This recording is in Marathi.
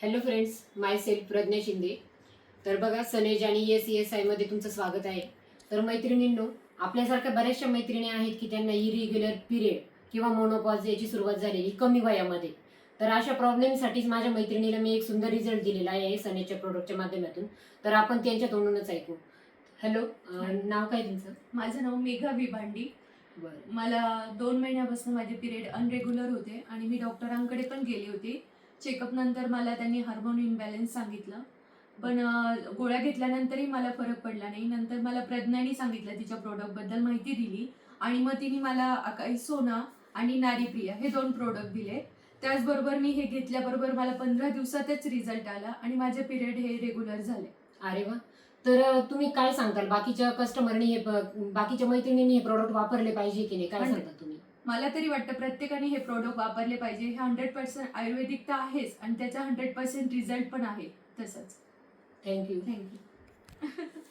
Hello friends myself Pragya Shinde. तर बघा सनेज आणि एस एस आयमध्ये तुमचं स्वागत आहे. तर मैत्रिणींनो आपल्यासारख्या बऱ्याचशा मैत्रिणी आहेत की त्यांना इरेग्युलर पिरियड किंवा मोनोपॉज याची सुरुवात झालेली कमी वयामध्ये. तर अशा प्रॉब्लेमसाठीच माझ्या मैत्रिणीला मी एक सुंदर रिझल्ट दिलेला आहे सनेजच्या प्रोडक्टच्या माध्यमातून. तर आपण त्यांच्या तोंडूनच ऐकू. हॅलो नाव काय तुमचं? माझं नाव मेघा विभांडी. बरं. मला दोन महिन्यापासून माझे पिरियड अनरेग्युलर होते आणि मी डॉक्टरांकडे पण गेली होती. चेकअप नंतर मला त्यांनी हार्मोन इम्बॅलन्स सांगितलं. पण गोळ्या घेतल्यानंतरही मला फरक पडला नाही. नंतर मला प्रज्ञानी सांगितलं तिच्या प्रोडक्टबद्दल माहिती दिली. आणि मग तिने मला अकाई सोना आणि नारीप्रिया हे दोन प्रोडक्ट दिले. त्याचबरोबर मी हे घेतल्याबरोबर मला पंधरा दिवसातच रिझल्ट आला आणि माझे पिरियड हे रेग्युलर झाले. अरे वा. तर तुम्ही काय सांगताल? बाकीच्या कस्टमरनी हे बाकीच्या मैत्रिणींनी हे प्रोडक्ट वापरले पाहिजे की नाही? काय सांगता तुम्ही? मला तरी वाटतं प्रत्येकाने हे प्रोडक्ट वापरले पाहिजे. हे हंड्रेड पर्सेंट आयुर्वेदिक तर आहेच आणि त्याचा हंड्रेड पर्सेंट रिझल्ट पण आहे. तसंच. Thank you thank you